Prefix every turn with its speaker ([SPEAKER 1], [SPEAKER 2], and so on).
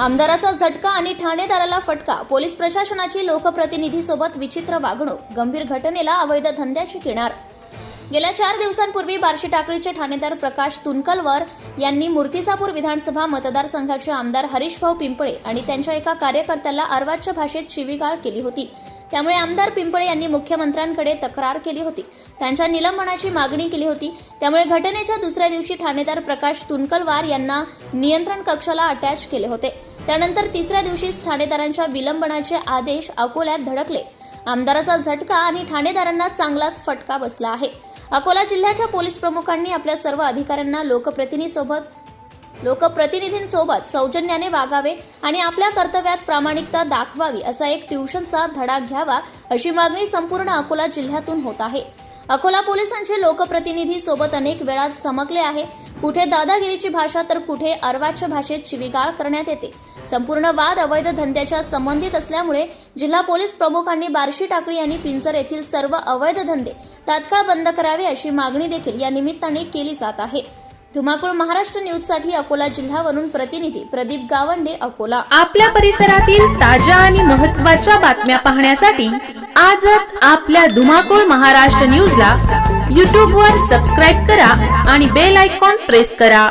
[SPEAKER 1] आमदाराचा झटका आणि ठाणेदाराला फटका. पोलीस प्रशासनाची लोकप्रतिनिधी सोबत विचित्र वागणूक. गंभीर घटनेला अवैध धंद्याची किनार. गेल्या चार दिवसांपूर्वी बार्शी टाकळीचे ठाणेदार प्रकाश तुनकलवर यांनी मूर्तिजापूर विधानसभा मतदारसंघाचे आमदार हरीशभाऊ पिंपळे आणि त्यांच्या एका कार्यकर्त्याला अर्वाच्य भाषेत शिवीगाळ केली होती. त्यामुळे आमदार पिंपळे यांनी मुख्यमंत्र्यांकडे तक्रार केली होती. त्यांच्या निलंबनाची मागणी केली होती. त्यामुळे घटनेच्या दुसऱ्या दिवशी ठाणेदार प्रकाश तुनकलवार यांना नियंत्रण कक्षाला अटॅच केले होते. त्यानंतर तिसऱ्या दिवशीच ठाणेदारांच्या विलंबनाचे आदेश अकोल्यात धडकले. आमदाराचा झटका आणि ठाणेदारांना चांगलाच फटका बसला आहे. अकोला जिल्ह्याच्या पोलीस प्रमुखांनी आपल्या सर्व अधिकाऱ्यांना लोकप्रतिनिधीसोबत लोकप्रतिनिधींसोबत सौजन्याने वागावे आणि आपल्या कर्तव्यात प्रामाणिकता दाखवावी असा एक ट्युशनचा धडा घ्यावा अशी मागणी संपूर्ण अकोला जिल्ह्यातून होत आहे. अकोला पोलिसांचे लोकप्रतिनिधी सोबत अनेक वेळा चमकले आहे. कुठे दादागिरीची भाषा तर कुठे अर्वाच्य भाषेत शिवीगाळ करण्यात येते. संपूर्ण वाद अवैध धंद्याच्या संबंधित असल्यामुळे जिल्हा पोलीस प्रमुखांनी बार्शी टाकळी आणि पिंजर येथील सर्व अवैध धंदे तात्काळ बंद करावे अशी मागणी देखील या निमित्ताने केली जात आहे. धुमाकूळ महाराष्ट्र न्यूजसाठी अकोला जिल्ह्यावरून प्रतिनिधी प्रदीप गावंडे अकोला.
[SPEAKER 2] आपल्या परिसरातील ताज्या आणि महत्त्वाच्या बातम्या पाहण्यासाठी आजच आपल्या धुमाकूळ महाराष्ट्र न्यूजला यूट्यूबवर सबस्क्राईब करा आणि बेल आयकॉन प्रेस करा.